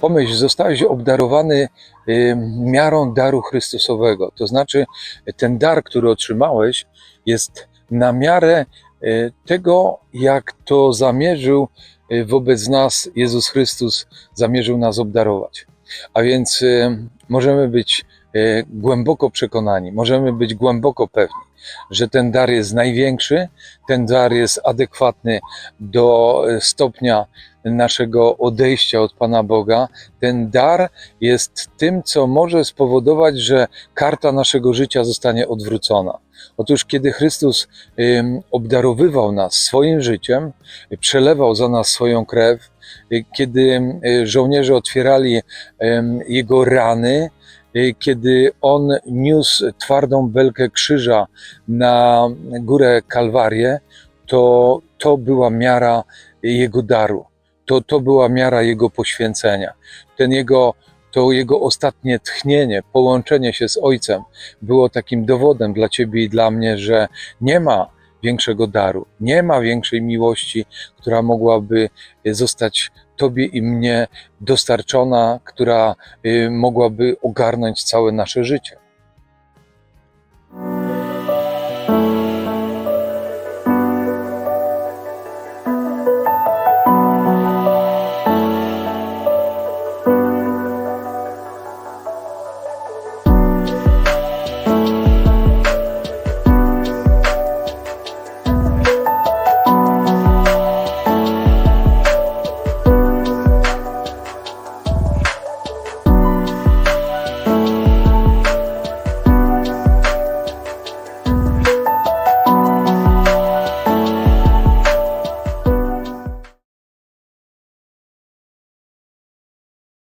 Pomyśl, zostałeś obdarowany y, miarą daru Chrystusowego. To znaczy, ten dar, który otrzymałeś, jest na miarę y, tego, jak to zamierzył y, wobec nas Jezus Chrystus, zamierzył nas obdarować. A więc możemy być głęboko przekonani, możemy być głęboko pewni, że ten dar jest największy, ten dar jest adekwatny do y, stopnia naszego odejścia od Pana Boga. Ten dar jest tym, co może spowodować, że karta naszego życia zostanie odwrócona. Otóż, kiedy Chrystus obdarowywał nas swoim życiem, y, przelewał za nas swoją krew, y, kiedy y, żołnierze otwierali jego rany, y, kiedy on niósł twardą belkę krzyża na górę Kalwarię, to to była miara jego daru. To, to była miara jego poświęcenia. Ten jego, to jego ostatnie tchnienie, połączenie się z Ojcem było takim dowodem dla ciebie i dla mnie, że nie ma większego daru, nie ma większej miłości, która mogłaby zostać Tobie i mnie dostarczona, która y, mogłaby ogarnąć całe nasze życie.